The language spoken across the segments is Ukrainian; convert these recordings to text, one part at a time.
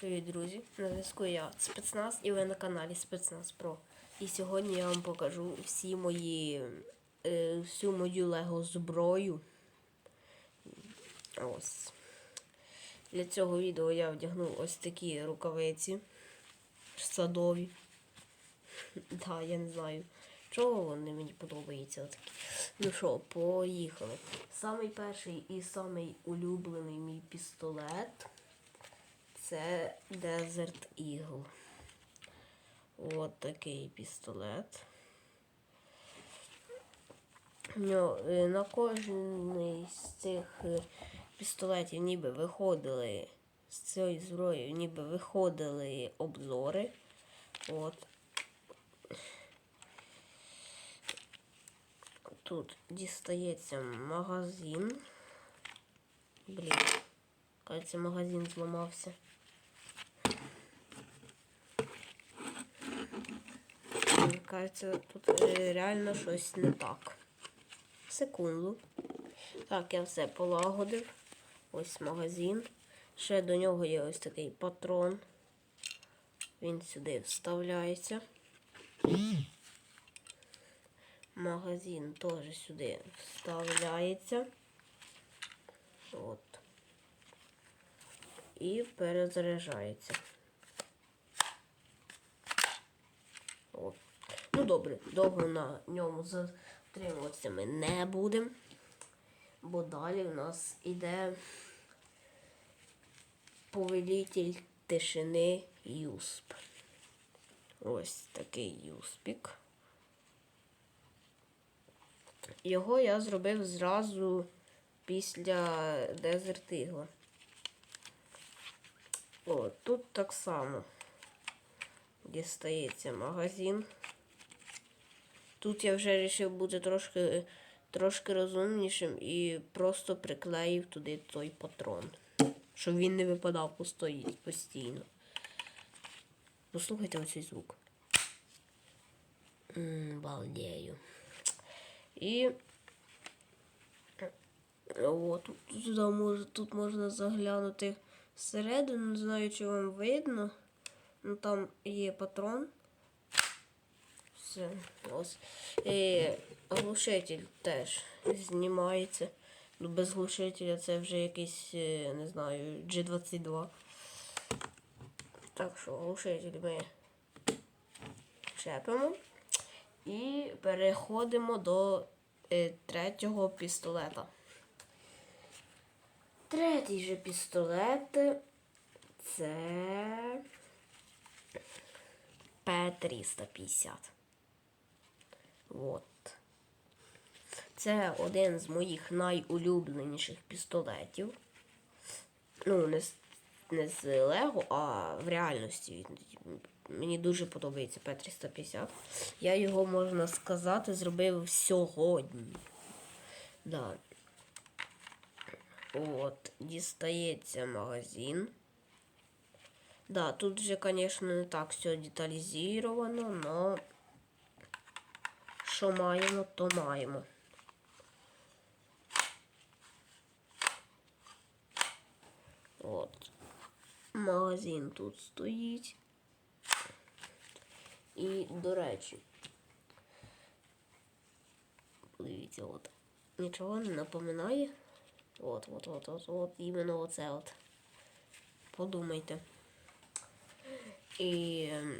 Привіт, друзі! На зв'язку я спецназ і ви на каналі Спецназ Про. І сьогодні я вам покажу всі мої е, всю мою лего зброю. Ось. Для цього відео я вдягнув ось такі рукавиці садові. Да, я не знаю, чого вони мені подобаються. Такі. Ну що, поїхали. Самий перший і самий улюблений мій пістолет. Це Desert Eagle. От такий пістолет. Ну, е, на кожний з цих е, пістолетів ніби виходили з цією зброєю, ніби виходили обзори. От. Тут дістається магазин. Блін, кажеться, магазин зламався. Мені Кажеться, тут е, реально щось не так. Секунду. Так, я все полагодив. Ось магазин. Ще до нього є ось такий патрон. Він сюди вставляється. Магазин теж сюди вставляється. От. І перезаряджається. От. Ну добре, довго на ньому затримуватися ми не будемо. Бо далі в нас іде повелитель тишини Юсп. Ось такий Юспік. Його я зробив зразу після Desert Eagle. О, тут так само дістається магазин. Тут я вже вирішив бути трошки, трошки розумнішим і просто приклеїв туди той патрон, щоб він не випадав постійно. Послухайте оцей звук. М, Балдею. І от, тут, може, тут можна заглянути всередину, не знаю, чи вам видно. Ну там є патрон. Все, ось. І глушитель теж знімається. Ну, без глушителя це вже якийсь, е, не знаю, G22. Так що глушитель ми чепимо. І переходимо до е, третього пістолета. Третій же пістолет це П-350. От. Це один з моїх найулюбленіших пістолетів. Ну, не з, не з Лего, а в реальності. Мені дуже подобається П-350. Я його, можна сказати, зробив сьогодні. Да. От, дістається магазин. Да, тут вже, звісно, не так все деталізовано, но що маємо, то маємо. От. Магазин тут стоїть. І, до речі, подивіться, от. Нічого не напоминає. От, от, от, от, от, іменно оце от. Подумайте. І ем,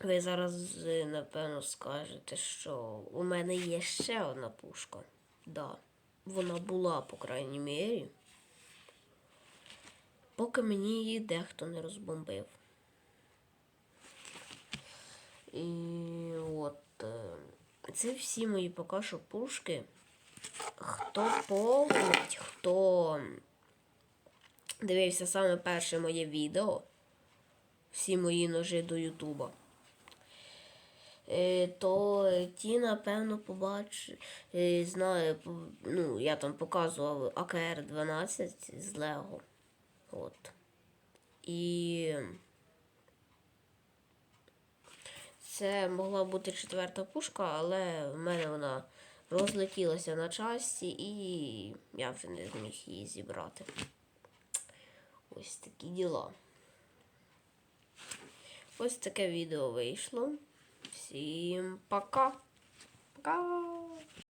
ви зараз, е, напевно, скажете, що у мене є ще одна пушка. Да. Вона була, по крайній мірі. Поки мені її дехто не розбомбив. І от е, це всі мої поки що пушки. Хто помнить, хто дивився саме перше моє відео, всі мої ножи до Ютуба, то ті, напевно, побачили, знаю, ну, я там показував АКР-12 з Лего. От. І це могла бути четверта пушка, але в мене вона розлетілася на часті і я вже не зміг її зібрати. Ось такі діла. Ось таке відео вийшло. Всім пока. Пока.